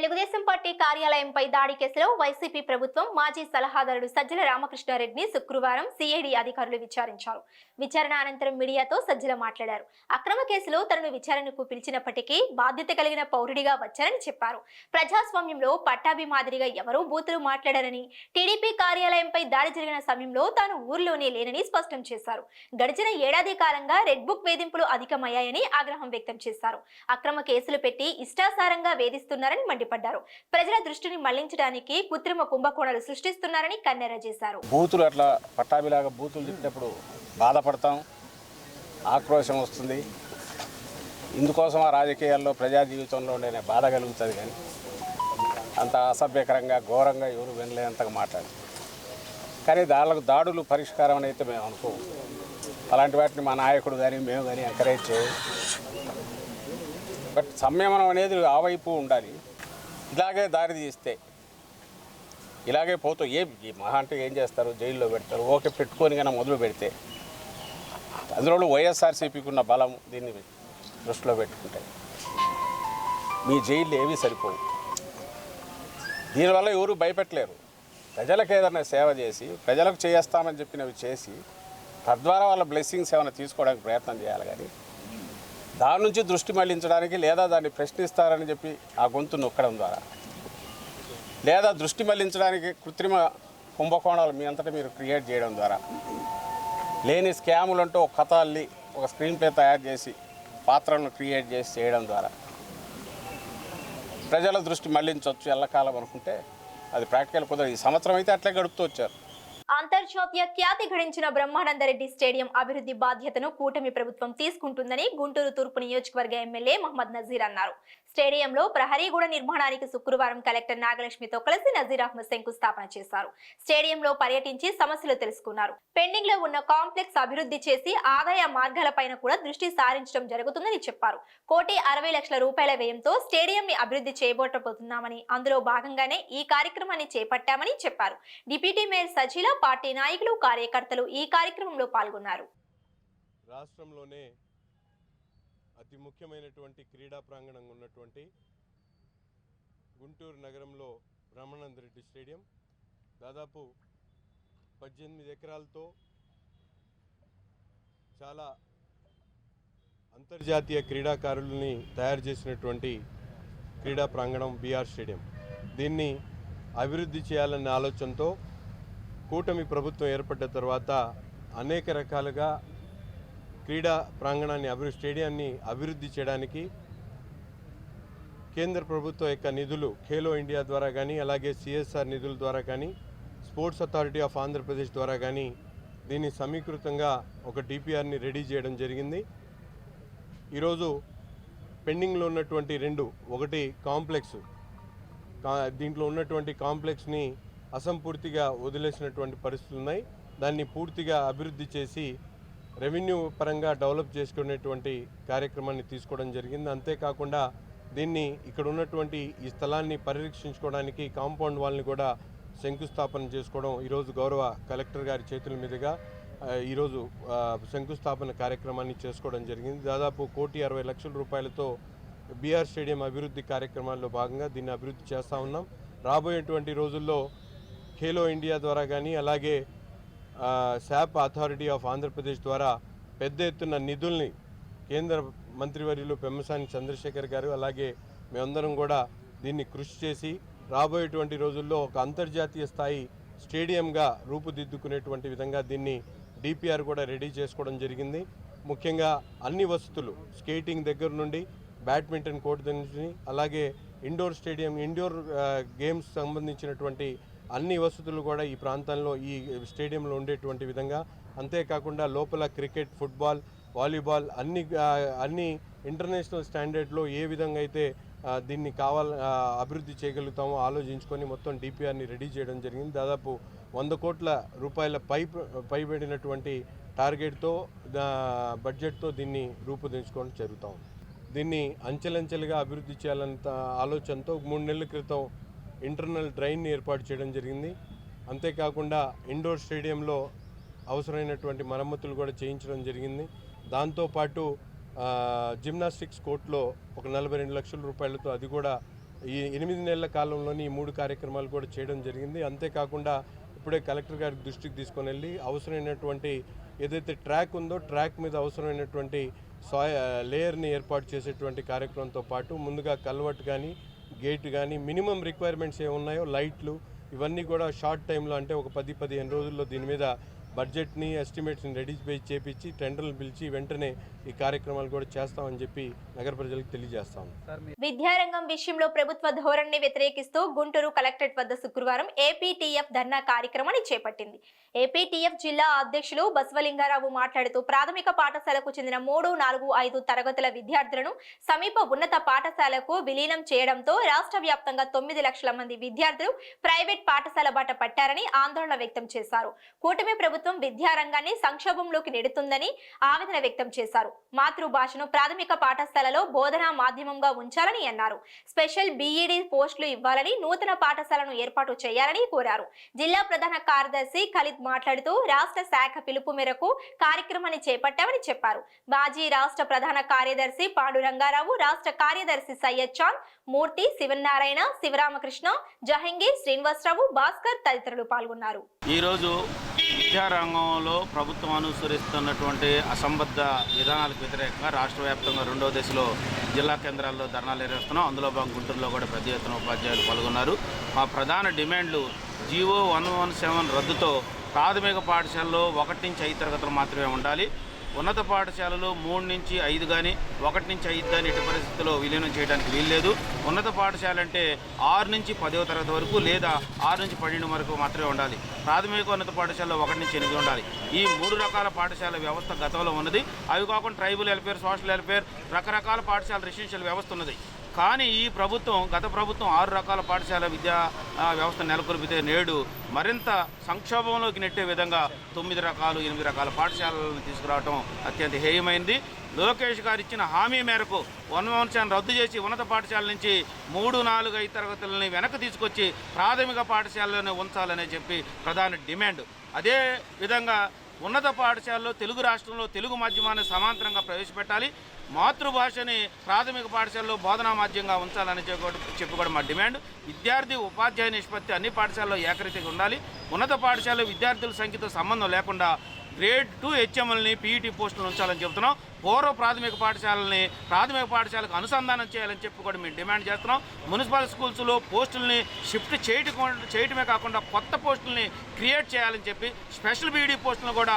Telugu Desam party కార్యాలయంపై దాడి కేసులో YCP ప్రభుత్వం మాజీ సలహాదారుడు సజ్జల రామకృష్ణారెడ్డిని శుక్రవారం సిఐడి అధికారులు విచారించారు. విచారణ అనంతరం మీడియాతో సజ్జల మాట్లాడారు. అక్రమ కేసులో తనను విచారణకు పిలిచినప్పటికీ బాధ్యత కలిగిన పౌరుడిగా వచ్చారని చెప్పారు. ప్రజాస్వామ్యంలో పట్టాభి మాదిరిగా ఎవరూ బూతులు మాట్లాడారని టీడీపీ కార్యాలయంపై దాడి జరిగిన సమయంలో తాను ఊర్లోనే లేనని స్పష్టం చేశారు. గడిచిన ఏడాది కాలంగా రెడ్ బుక్ వేధింపులు అధికమయ్యాయని ఆగ్రహం వ్యక్తం చేశారు. అక్రమ కేసులు పెట్టి ఇష్టాసారంగా వేధిస్తున్నారని మండిపడ్డారు. ప్రజల దృష్టిని మళ్ళించడానికి కృత్రిమ కుంభకోణాలు సృష్టిస్తున్నారని కన్నెర చేశారు. బూతులు అట్లా పట్టాభిలాగా బూతులు చెప్పినప్పుడు బాధపడతాం ఆక్రోశం వస్తుంది. ఇందుకోసం ఆ రాజకీయాల్లో ప్రజా జీవితంలో నేను బాధ కలుగుతుంది కానీ అంత అసభ్యకరంగా ఘోరంగా ఎవరు వినలేనంతగా మాట్లాడు కానీ దాళ్ళకు దాడులు పరిష్కారం అని అయితే మేము అనుకో. అలాంటి వాటిని మా నాయకుడు కానీ మేము కానీ ఎంకరేజ్ చేయం బట్ సంయమనం అనేది ఆ వైపు ఉండాలి. ఇలాగే దారి తీస్తే ఇలాగే పోతూ ఏ ఈ మహా అంటే ఏం చేస్తారు? జైల్లో పెడతారు. ఓకే పెట్టుకొని కన్నా మొదలు పెడితే అందులో వైఎస్ఆర్సీపీకి ఉన్న బలం దీన్ని దృష్టిలో పెట్టుకుంటే మీ జైళ్ళు ఏమీ సరిపోవు. దీనివల్ల ఎవరు భయపెట్టలేరు. ప్రజలకు ఏదైనా సేవ చేసి ప్రజలకు చేస్తామని చెప్పినవి చేసి తద్వారా వాళ్ళ బ్లెస్సింగ్స్ ఏమైనా తీసుకోవడానికి ప్రయత్నం చేయాలి కానీ దాని నుంచి దృష్టి మళ్ళించడానికి లేదా దాన్ని ప్రశ్నిస్తారని చెప్పి ఆ గొంతు నొక్కడం ద్వారా. లేదా దృష్టి మళ్ళించడానికి కృత్రిమ కుంభకోణాలు మీ అంతటా మీరు క్రియేట్ చేయడం ద్వారా. లేని స్కాములు అంటూ ఒక కథ అల్లి ఒక స్క్రీన్ ప్లే తయారు చేసి పాత్రలను క్రియేట్ చేసి చేయడం ద్వారా. ప్రజల దృష్టి మళ్ళించవచ్చు ఎల్లకాలం అనుకుంటే అది ప్రాక్టికల్ కుదరదు. ఈ సంవత్సరం అయితే అట్లే గడుపుతూ వచ్చారు. అంతర్జాతీయ ఖ్యాతి గడించిన బ్రహ్మానందరెడ్డి స్టేడియం అభివృద్ధి బాధ్యతను కూటమి ప్రభుత్వం తీసుకుంటుందని గుంటూరు తూర్పు నియోజకవర్గ ఎమ్మెల్యే మహమ్మద్ నజీర్ అన్నారు. స్టేడియంలో ప్రహరీగూడ నిర్మాణానికి శుక్రవారం కలెక్టర్ నాగలక్ష్మితో కలిసి నజీర్ అహ్మద్ శంకుస్థాపన చేశారు. స్టేడియంలో పర్యటించి సమస్యలు తెలుసుకున్నారు. పెండింగ్లో ఉన్న కాంప్లెక్స్ అభివృద్ధి చేసి ఆదాయ మార్గాలపైన కూడా దృష్టి సారించడం జరుగుతుందని చెప్పారు. కోటి అరవై లక్షల రూపాయల వ్యయంతో స్టేడియం ని అభివృద్ధి చేయబోటబోతున్నామని అందులో భాగంగానే ఈ కార్యక్రమాన్ని చేపట్టామని చెప్పారు. డిప్యూటీ మేయర్ సజీల పార్టీ నాయకులు కార్యకర్తలు ఈ కార్యక్రమంలో పాల్గొన్నారు. రాష్ట్రంలోనే అతి ముఖ్యమైనటువంటి క్రీడా ప్రాంగణం ఉన్నటువంటి గుంటూరు నగరంలో బ్రహ్మానంద రెడ్డి స్టేడియం దాదాపు పద్దెనిమిది ఎకరాలతో చాలా అంతర్జాతీయ క్రీడాకారుల్ని తయారు చేసినటువంటి క్రీడా ప్రాంగణం బీఆర్ స్టేడియం. దీన్ని అభివృద్ధి చేయాలనే ఆలోచనతో కూటమి ప్రభుత్వం ఏర్పడ్డ తర్వాత అనేక రకాలుగా క్రీడా ప్రాంగణాన్ని అభివృద్ధి స్టేడియాన్ని అభివృద్ధి చేయడానికి కేంద్ర ప్రభుత్వం యొక్క నిధులు ఖేలో ఇండియా ద్వారా కానీ అలాగే సిఎస్ఆర్ నిధుల ద్వారా కానీ స్పోర్ట్స్ అథారిటీ ఆఫ్ ఆంధ్రప్రదేశ్ ద్వారా కానీ దీన్ని సమీకృతంగా ఒక డిపిఆర్ని రెడీ చేయడం జరిగింది. ఈరోజు పెండింగ్లో ఉన్నటువంటి రెండు ఒకటి కాంప్లెక్స్ దీంట్లో ఉన్నటువంటి కాంప్లెక్స్ని అసంపూర్తిగా వదిలేసినటువంటి పరిస్థితులు ఉన్నాయి. దాన్ని పూర్తిగా అభివృద్ధి చేసి రెవెన్యూ పరంగా డెవలప్ చేసుకునేటువంటి కార్యక్రమాన్ని తీసుకోవడం జరిగింది. అంతేకాకుండా దీన్ని ఇక్కడ ఉన్నటువంటి ఈ స్థలాన్ని పరిరక్షించుకోవడానికి కాంపౌండ్ వాళ్ళని కూడా శంకుస్థాపన చేసుకోవడం ఈరోజు గౌరవ కలెక్టర్ గారి చేతుల మీదుగా ఈరోజు శంకుస్థాపన కార్యక్రమాన్ని చేసుకోవడం జరిగింది. దాదాపు కోటి అరవై లక్షల రూపాయలతో బీఆర్ స్టేడియం అభివృద్ధి కార్యక్రమాల్లో భాగంగా దీన్ని అభివృద్ధి చేస్తూ ఉన్నాం. రాబోయేటువంటి రోజుల్లో ఖేలో ఇండియా ద్వారా కానీ అలాగే శాప్ అథారిటీ ఆఫ్ ఆంధ్రప్రదేశ్ ద్వారా పెద్ద ఎత్తున నిధుల్ని కేంద్ర మంత్రివర్యులు పెమ్మసాని చంద్రశేఖర్ గారు అలాగే మేమందరం కూడా దీన్ని కృషి చేసి రాబోయేటువంటి రోజుల్లో ఒక అంతర్జాతీయ స్థాయి స్టేడియంగా రూపుదిద్దుకునేటువంటి విధంగా దీన్ని డిపిఆర్ కూడా రెడీ చేసుకోవడం జరిగింది. ముఖ్యంగా అన్ని వసతులు స్కేటింగ్ దగ్గర నుండి బ్యాడ్మింటన్ కోర్టు దగ్గర నుంచి అలాగే ఇండోర్ స్టేడియం ఇండోర్ గేమ్స్ సంబంధించినటువంటి అన్ని వసతులు కూడా ఈ ప్రాంతంలో ఈ స్టేడియంలో ఉండేటువంటి విధంగా. అంతేకాకుండా లోపల క్రికెట్ ఫుట్బాల్ వాలీబాల్ అన్ని అన్ని ఇంటర్నేషనల్ స్టాండర్డ్లో ఏ విధంగా అయితే దీన్ని కావాల అభివృద్ధి చేయగలుగుతామో ఆలోచించుకొని మొత్తం డిపిఆర్ని రెడీ చేయడం జరిగింది. దాదాపు వంద కోట్ల రూపాయల పై పైబడినటువంటి టార్గెట్తో బడ్జెట్తో దీన్ని రూపుదించుకోవడం జరుగుతాం దీన్ని అంచెలంచెలుగా అభివృద్ధి చేయాలంత ఆలోచనతో మూడు నెలల క్రితం ఇంటర్నల్ డ్రైన్ ఏర్పాటు చేయడం జరిగింది. అంతేకాకుండా ఇండోర్ స్టేడియంలో అవసరమైనటువంటి మరమ్మతులు కూడా చేయించడం జరిగింది. దాంతోపాటు జిమ్నాస్టిక్స్ కోర్టులో ఒక నలభై రెండు లక్షల రూపాయలతో అది కూడా ఈ ఎనిమిది నెలల కాలంలోని ఈ మూడు కార్యక్రమాలు కూడా చేయడం జరిగింది. అంతేకాకుండా ఇప్పుడే కలెక్టర్ గారి దృష్టికి తీసుకొని వెళ్ళి అవసరమైనటువంటి ఏదైతే ట్రాక్ ఉందో ట్రాక్ మీద అవసరమైనటువంటి సాయ లేయర్ని ఏర్పాటు చేసేటువంటి కార్యక్రమంతో పాటు ముందుగా కల్వర్ట్ కానీ గేట్ కానీ మినిమం రిక్వైర్మెంట్స్ ఏమున్నాయో లైట్లు ఇవన్నీ కూడా షార్ట్ టైంలో అంటే ఒక పది పదిహేను రోజుల్లో దీని మీద బడ్జెట్ని ఎస్టిమేట్స్ని రెడీ చేపించి టెండర్లు పిలిచి వెంటనే ఈ కార్యక్రమాలు కూడా చేస్తామని చెప్పి నగర ప్రజలకు తెలియజేస్తాం విద్యారంగం విషయంలో ప్రభుత్వ ధోరణిని వ్యతిరేకిస్తూ గుంటూరు కలెక్టరేట్ వద్ద శుక్రవారం ఏపీటీఎఫ్ ధర్నా కార్యక్రమాన్ని చేపట్టింది. ఏపీటీఎఫ్ జిల్లా అధ్యక్షులు బసవలింగారావు మాట్లాడుతూ ప్రాథమిక పాఠశాలకు చెందిన మూడు నాలుగు ఐదు తరగతుల విద్యార్థులను సమీప ఉన్నత పాఠశాలకు విలీనం చేయడంతో రాష్ట్ర వ్యాప్తంగా తొమ్మిది లక్షల మంది విద్యార్థులు ప్రైవేట్ పాఠశాల బాట పట్టారని ఆందోళన వ్యక్తం చేశారు. కూటమి ప్రభుత్వం విద్యారంగాన్ని సంక్షోభంలోకి నెడుతుందని ఆవేదన వ్యక్తం చేశారు. మాతృభాషను ప్రాథమిక పాఠశాలలో బోధనా మాధ్యమంగా ఉంచాలని అన్నారు. స్పెషల్ బీఈడి పోస్టులు ఇవ్వాలని నూతన పాఠశాలను ఏర్పాటు చేయాలని కోరారు. జిల్లా ప్రధాన కార్యదర్శి ఖలిద్ మాట్లాడుతూ రాష్ట్ర శాఖ పిలుపు మేరకు కార్యక్రమాన్ని చేపట్టామని చెప్పారు. మాజీ రాష్ట్ర ప్రధాన కార్యదర్శి పాండురంగారావు రాష్ట్ర కార్యదర్శి సయ్యద్ చాంద్ మూర్తి శివనారాయణ శివరామకృష్ణ జహంగీర్ శ్రీనివాసరావు భాస్కర్ తదితరులు పాల్గొన్నారు. ఈరోజు విద్యారంగంలో ప్రభుత్వం అనుసరిస్తున్నటువంటి అసంబద్ధ విధానాలకు వ్యతిరేకంగా రాష్ట్ర వ్యాప్తంగా రెండో దశలో జిల్లా కేంద్రాల్లో ధర్నాలు నిర్వహిస్తున్నాం. అందులో భాగం గుంటూరులో కూడా పెద్ద ఎత్తున ఉపాధ్యాయులు పాల్గొన్నారు. మా ప్రధాన డిమాండ్లు జీవో వన్ వన్ సెవెన్ రద్దుతో ప్రాథమిక పాఠశాలలో ఒకటి నుంచి ఐదు తరగతులు మాత్రమే ఉండాలి. ఉన్నత పాఠశాలలో మూడు నుంచి ఐదు కానీ ఒకటి నుంచి ఐదు కానీ ఇటు పరిస్థితుల్లో విలీనం చేయడానికి వీల్లేదు. ఉన్నత పాఠశాల అంటే ఆరు నుంచి పదవ తరగతి వరకు లేదా ఆరు నుంచి పన్నెండు వరకు మాత్రమే ఉండాలి. ప్రాథమిక ఉన్నత పాఠశాలలో ఒకటి నుంచి ఎనిమిది ఉండాలి. ఈ మూడు రకాల పాఠశాల వ్యవస్థ గతంలో ఉన్నది. అవి కాకుండా ట్రైబల్ వెల్ఫేర్ సోషల్ వెల్ఫేర్ రకరకాల పాఠశాల రెసిడెన్షియల్ వ్యవస్థ ఉన్నది. కానీ ఈ ప్రభుత్వం గత ప్రభుత్వం ఆరు రకాల పాఠశాల విద్యా వ్యవస్థ నెలకొల్పితే నేడు మరింత సంక్షోభంలోకి నెట్టే విధంగా తొమ్మిది రకాలు ఎనిమిది రకాల పాఠశాలలను తీసుకురావడం అత్యంత హేయమైంది. లోకేష్ గారు ఇచ్చిన హామీ మేరకు వనవంశాన్ని రద్దు చేసి ఉన్నత పాఠశాల నుంచి మూడు నాలుగు ఐదు తరగతులని వెనక్కి తీసుకొచ్చి ప్రాథమిక పాఠశాలలోనే ఉంచాలని చెప్పి ప్రధాన డిమాండ్. అదే విధంగా ఉన్నత పాఠశాలలో తెలుగు రాష్ట్రంలో తెలుగు మాధ్యమాన్ని సమాంతరంగా ప్రవేశపెట్టాలి. మాతృభాషని ప్రాథమిక పాఠశాలలో బోధనా మాధ్యంగా ఉంచాలని చెప్పి కూడా మా డిమాండ్. విద్యార్థి ఉపాధ్యాయ నిష్పత్తి అన్ని పాఠశాలలో ఏకరీతిగా ఉండాలి. ఉన్నత పాఠశాలలో విద్యార్థుల సంఖ్యతో సంబంధం లేకుండా గ్రేడ్ టూ హెచ్ఎంఎల్ని పీఈటీ పోస్టులు ఉంచాలని చెబుతున్నాం. పూర్వ ప్రాథమిక పాఠశాలని ప్రాథమిక పాఠశాలకు అనుసంధానం చేయాలని చెప్పి కూడా మేము డిమాండ్ చేస్తున్నాం. మున్సిపల్ స్కూల్స్లో పోస్టుల్ని షిఫ్ట్ చేయటం చేయటమే కాకుండా కొత్త పోస్టుల్ని క్రియేట్ చేయాలని చెప్పి స్పెషల్ బీడీ పోస్టులను కూడా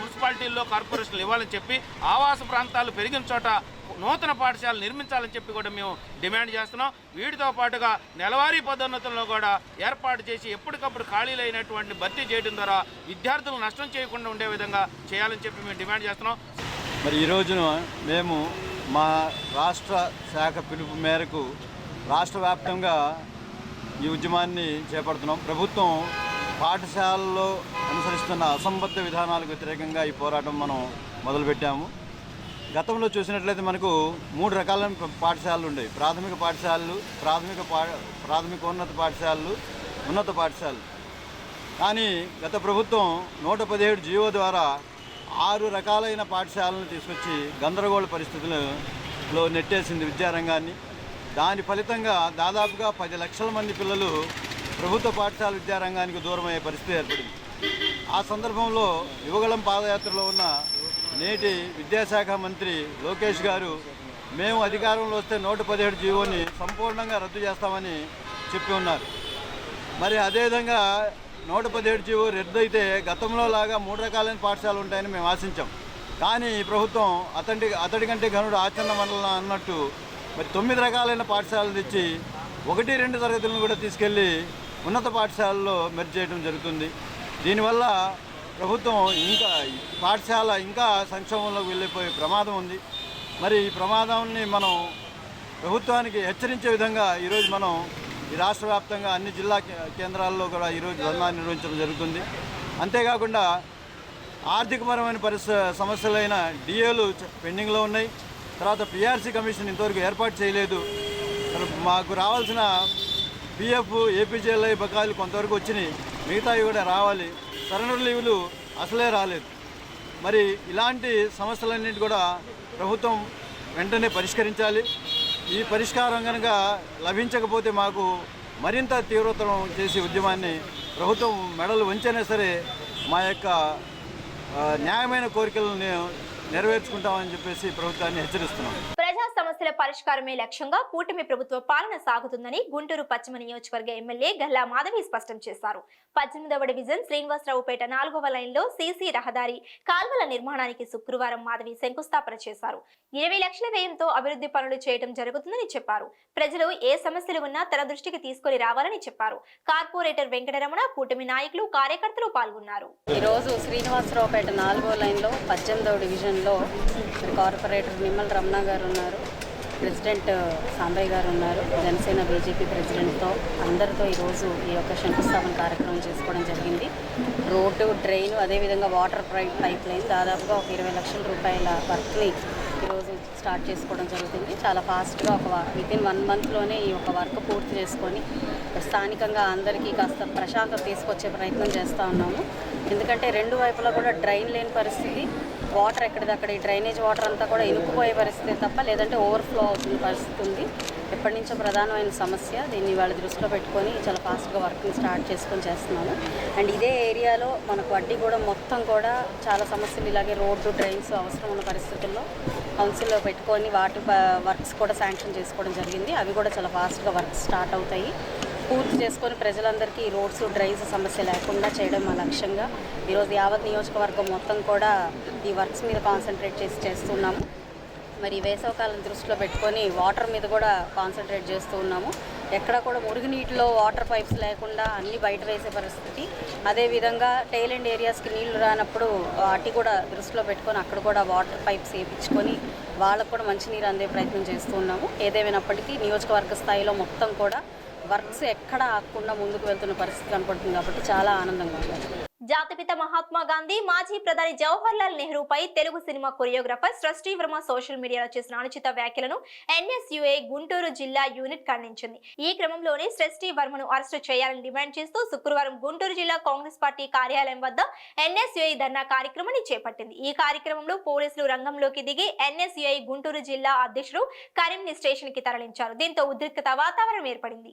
మున్సిపాలిటీల్లో కార్పొరేషన్లు ఇవ్వాలని చెప్పి ఆవాస ప్రాంతాలు పెరిగిన చోట నూతన పాఠశాలలు నిర్మించాలని చెప్పి కూడా మేము డిమాండ్ చేస్తున్నాం. వీటితో పాటుగా నెలవారీ పదోన్నతులను కూడా ఏర్పాటు చేసి ఎప్పటికప్పుడు ఖాళీలైనటువంటి భర్తీ చేయడం ద్వారా విద్యార్థులు నష్టం చేయకుండా ఉండే విధంగా చేయాలని చెప్పి మేము డిమాండ్ చేస్తున్నాం. మరి ఈరోజున మేము మా రాష్ట్ర శాఖ పిలుపు మేరకు రాష్ట్ర వ్యాప్తంగా ఈ ఉద్యమాన్ని చేపడుతున్నాం. ప్రభుత్వం పాఠశాలలో అనుసరిస్తున్న అసంబద్ధ విధానాలకు వ్యతిరేకంగా ఈ పోరాటం మనం మొదలుపెట్టాము. గతంలో చూసినట్లయితే మనకు మూడు రకాలైన పాఠశాలలు ఉండేవి. ప్రాథమిక పాఠశాలలు ప్రాథమిక పా ప్రాథమికోన్నత పాఠశాలలు ఉన్నత పాఠశాలలు. కానీ గత ప్రభుత్వం నూట పదిహేడు జీవో ద్వారా ఆరు రకాలైన పాఠశాలను తీసుకొచ్చి గందరగోళ పరిస్థితులలో నెట్టేసింది విద్యారంగాన్ని. దాని ఫలితంగా దాదాపుగా పది లక్షల మంది పిల్లలు ప్రభుత్వ పాఠశాల విద్యారంగానికి దూరమయ్యే పరిస్థితి ఏర్పడింది. ఆ సందర్భంలో యువగళం పాదయాత్రలో ఉన్న నేటి విద్యాశాఖ మంత్రి లోకేష్ గారు మేము అధికారంలో వస్తే నూట పదిహేడు జీవోని సంపూర్ణంగా రద్దు చేస్తామని చెప్పి ఉన్నారు. మరి అదేవిధంగా నూట పదిహేడు జీవో రద్దు అయితే గతంలో లాగా మూడు రకాలైన పాఠశాలలు ఉంటాయని మేము ఆశించాం. కానీ ఈ ప్రభుత్వం అతడి అతడి కంటే ఘనుడు ఆచరణ మండలం అన్నట్టు మరి తొమ్మిది రకాలైన పాఠశాలలు తెచ్చి ఒకటి రెండు తరగతులను కూడా తీసుకెళ్ళి ఉన్నత పాఠశాలలో మెర్జ్ చేయడం జరుగుతుంది. దీనివల్ల ప్రభుత్వం ఇంకా పాఠశాల ఇంకా సంక్షోభంలోకి వెళ్ళిపోయే ప్రమాదం ఉంది. మరి ఈ ప్రమాదాన్ని మనం ప్రభుత్వానికి హెచ్చరించే విధంగా ఈరోజు మనం ఈ రాష్ట్ర వ్యాప్తంగా అన్ని జిల్లా కే- కేంద్రాల్లో కూడా ఈరోజు ధర్నా నిర్వహించడం జరుగుతుంది. అంతేకాకుండా ఆర్థికపరమైన పరిస సమస్యలైన డిఏలు పెండింగ్లో ఉన్నాయి. తర్వాత పిఆర్సీ కమిషన్ ఇంతవరకు ఏర్పాటు చేయలేదు. మాకు రావాల్సిన పిఎఫ్ ఏపీజేఎల్ఐ బకాయిలు కొంతవరకు వచ్చినాయి. మిగతావి కూడా రావాలి. సరెండర్ లీవులు అసలే రాలేదు. మరి ఇలాంటి సమస్యలన్నిటి కూడా ప్రభుత్వం వెంటనే పరిష్కరించాలి. ఈ పరిష్కారం కనుక లభించకపోతే మాకు మరింత తీవ్రతరం చేసి ఉద్యమాన్ని ప్రభుత్వం మెడలు వంచైనా సరే మా యొక్క న్యాయమైన కోరికలను నెరవేర్చుకుంటామని చెప్పేసి ప్రభుత్వాన్ని హెచ్చరిస్తున్నాం. సమస్యల పరిష్కారమే లక్ష్యంగా కూటమి ప్రభుత్వ పాలన సాగుతుందని గుంటూరు పశ్చిమ నియోజకవర్గ ఎమ్మెల్యే గల్లా మాధవి స్పష్టం చేశారు. పద్దెనిమిదవ డివిజన్ శ్రీనివాసరావుపేట నాలుగవ లైన్లో సీసీ రహదారి కాల్వల నిర్మాణానికి శుక్రవారం మాధవి శంకుస్థాపన చేశారు. ఇరవై లక్షల వ్యయంతో అభివృద్ధి పనులు చేయడం జరుగుతుందని చెప్పారు. ప్రజలు ఏ సమస్యలు ఉన్నా తన దృష్టికి తీసుకొని రావాలని చెప్పారు. కార్పొరేటర్ వెంకటరమణ కూటమి నాయకులు కార్యకర్తలు పాల్గొన్నారు. ఈరోజు శ్రీనివాసరావుపేట నాలుగో లైన్లో పద్దెనిమిదవ డివిజన్లో కార్పొరేటర్ నిమ్మల రమణ గారు ఉన్నారు. ప్రెసిడెంట్ సాంబయ్య గారు ఉన్నారు. జనసేన బీజేపీ ప్రెసిడెంట్తో అందరితో ఈరోజు ఈ యొక్క శంకుస్థాపన కార్యక్రమం చేసుకోవడం జరిగింది. రోడ్డు డ్రైన్ అదేవిధంగా వాటర్ పైప్ పైప్ లైన్ దాదాపుగా ఒక ఇరవై లక్షల రూపాయల వర్క్ని ఈరోజు స్టార్ట్ చేసుకోవడం జరుగుతుంది. చాలా ఫాస్ట్గా ఒక వితిన్ వన్ మంత్లోనే ఈ యొక్క వర్క్ పూర్తి చేసుకొని స్థానికంగా అందరికీ కాస్త ప్రశాంతత తీసుకొచ్చే ప్రయత్నం చేస్తూ ఉన్నాము. ఎందుకంటే రెండు వైపులా కూడా డ్రైన్ లేని పరిస్థితి. వాటర్ ఎక్కడిదక్కడ ఈ డ్రైనేజ్ వాటర్ అంతా కూడా ఇనుకుపోయే పరిస్థితి తప్ప లేదంటే ఓవర్ఫ్లో అవుతున్న పరిస్థితి ఉంది. ఎప్పటి నుంచో ప్రధానమైన సమస్య దీన్ని వాళ్ళ దృష్టిలో పెట్టుకొని చాలా ఫాస్ట్గా వర్కింగ్ స్టార్ట్ చేసుకొని చేస్తున్నాము. అండ్ ఇదే ఏరియాలో మనకు వడ్డీ కూడా మొత్తం కూడా చాలా సమస్యలు ఇలాగే రోడ్డు డ్రైన్స్ అవసరం ఉన్న పరిస్థితుల్లో కౌన్సిల్లో పెట్టుకొని వాటి వర్క్స్ కూడా శాంక్షన్ చేసుకోవడం జరిగింది. అవి కూడా చాలా ఫాస్ట్గా వర్క్ స్టార్ట్ అవుతాయి. పూర్తి చేసుకొని ప్రజలందరికీ ఈ రోడ్స్ డ్రైన్స్ సమస్య లేకుండా చేయడం మా లక్ష్యంగా. ఈరోజు యావత్ నియోజకవర్గం మొత్తం కూడా ఈ వర్క్స్ మీద కాన్సన్ట్రేట్ చేసి చేస్తున్నాము. మరి వేసవకాలం దృష్టిలో పెట్టుకొని వాటర్ మీద కూడా కాన్సన్ట్రేట్ చేస్తూ ఉన్నాము. ఎక్కడ కూడా మురుగునీటిలో వాటర్ పైప్స్ లేకుండా అన్ని బయట వేసే పరిస్థితి. అదేవిధంగా టైల్ అండ్ ఏరియాస్కి నీళ్ళు రానప్పుడు అటు కూడా దృష్టిలో పెట్టుకొని అక్కడ కూడా వాటర్ పైప్స్ వేయించుకొని వాళ్ళకు కూడా మంచినీరు అందే ప్రయత్నం చేస్తూ ఉన్నాము. ఏదేమైనప్పటికీ నియోజకవర్గ స్థాయిలో మొత్తం కూడా వర్క్స్ ఎక్కడ ఆకుండా ముందుకు వెళ్తున్న పరిస్థితి కనపడుతుంది కాబట్టి చాలా ఆనందంగా ఉంది. జాతిపిత మహాత్మా గాంధీ మాజీ ప్రధాని Jawahar Lal నెహ్రూపై Telugu cinema choreographer Srishti Varma social మీడియాలో చేసిన అనుచిత వ్యాఖ్యలను ఎన్ఎస్యుఏ గుంటూరు జిల్లా యూనిట్ ఖండించింది. ఈ క్రమంలోనే సృష్టి వర్మను అరెస్టు చేయాలని డిమాండ్ చేస్తూ శుక్రవారం గుంటూరు జిల్లా కాంగ్రెస్ పార్టీ కార్యాలయం వద్ద ఎన్ఎస్యుఐ ధర్నా కార్యక్రమాన్ని చేపట్టింది. ఈ కార్యక్రమంలో పోలీసులు రంగంలోకి దిగి ఎన్ఎస్యుఐ గుంటూరు జిల్లా అధ్యక్షుడు కరీంని స్టేషన్కి తరలించారు. దీంతో ఉద్రిక్తత వాతావరణం ఏర్పడింది.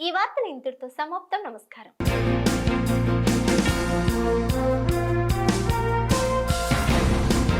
ఈ వార్తను ఇంతటితో సమాప్తం. నమస్కారం.